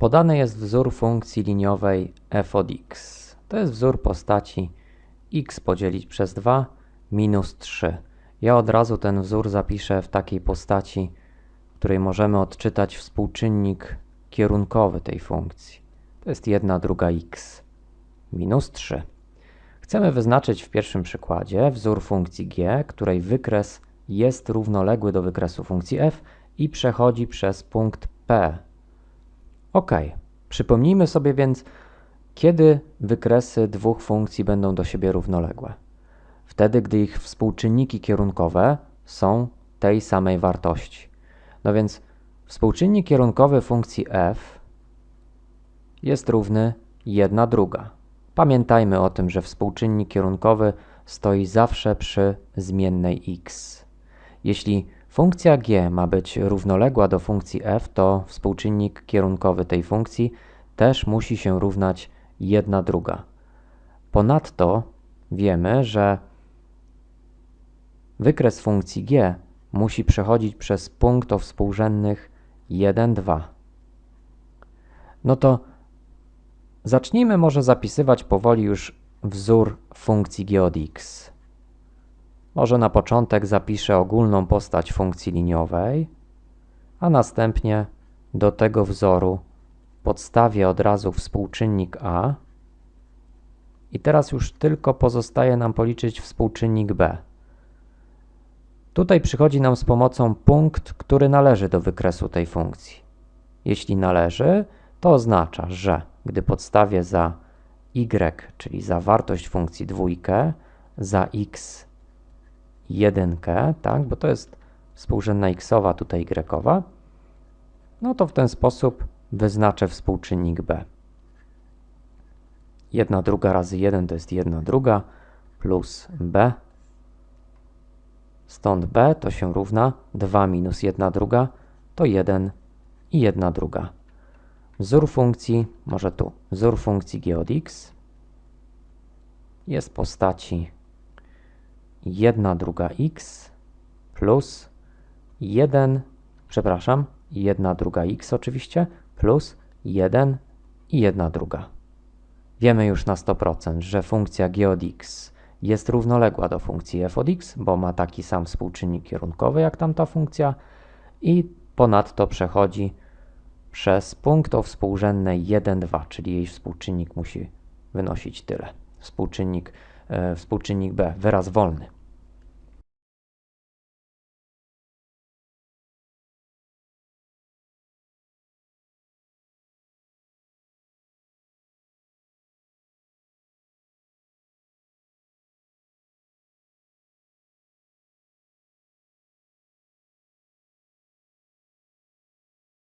Podany jest wzór funkcji liniowej f od x. To jest wzór postaci x podzielić przez 2 minus 3. Ja od razu ten wzór zapiszę w takiej postaci, w której możemy odczytać współczynnik kierunkowy tej funkcji. To jest 1 druga x minus 3. Chcemy wyznaczyć w pierwszym przykładzie wzór funkcji g, której wykres jest równoległy do wykresu funkcji f i przechodzi przez punkt P. Ok, przypomnijmy sobie więc, kiedy wykresy dwóch funkcji będą do siebie równoległe. Wtedy, gdy ich współczynniki kierunkowe są tej samej wartości. No więc współczynnik kierunkowy funkcji f jest równy 1 druga. Pamiętajmy o tym, że współczynnik kierunkowy stoi zawsze przy zmiennej x. Jeśli funkcja g ma być równoległa do funkcji f, to współczynnik kierunkowy tej funkcji też musi się równać 1 druga. Ponadto wiemy, że wykres funkcji g musi przechodzić przez punkt o współrzędnych 1, 2. No to zacznijmy może zapisywać powoli już wzór funkcji g od x. Może na początek zapiszę ogólną postać funkcji liniowej, a następnie do tego wzoru podstawię od razu współczynnik a i teraz już tylko pozostaje nam policzyć współczynnik b. Tutaj przychodzi nam z pomocą punkt, który należy do wykresu tej funkcji. Jeśli należy, to oznacza, że gdy podstawię za y, czyli za wartość funkcji dwójkę, za x jedynkę, tak, bo to jest współrzędna xowa, tutaj y, no to w ten sposób wyznaczę współczynnik b. 1 druga razy 1 to jest 1 druga plus b. Stąd b to się równa 2 minus 1 druga to 1 i 1 druga. Wzór funkcji, może tu, wzór funkcji g od x jest postaci 1 druga x plus 1, przepraszam, 1 druga x oczywiście, plus 1 i 1 druga. Wiemy już na 100%, że funkcja g od x jest równoległa do funkcji f od x, bo ma taki sam współczynnik kierunkowy jak tamta funkcja i ponadto przechodzi przez punkt o współrzędnej 1, 2, czyli jej współczynnik musi wynosić tyle. Współczynnik, współczynnik b, wyraz wolny.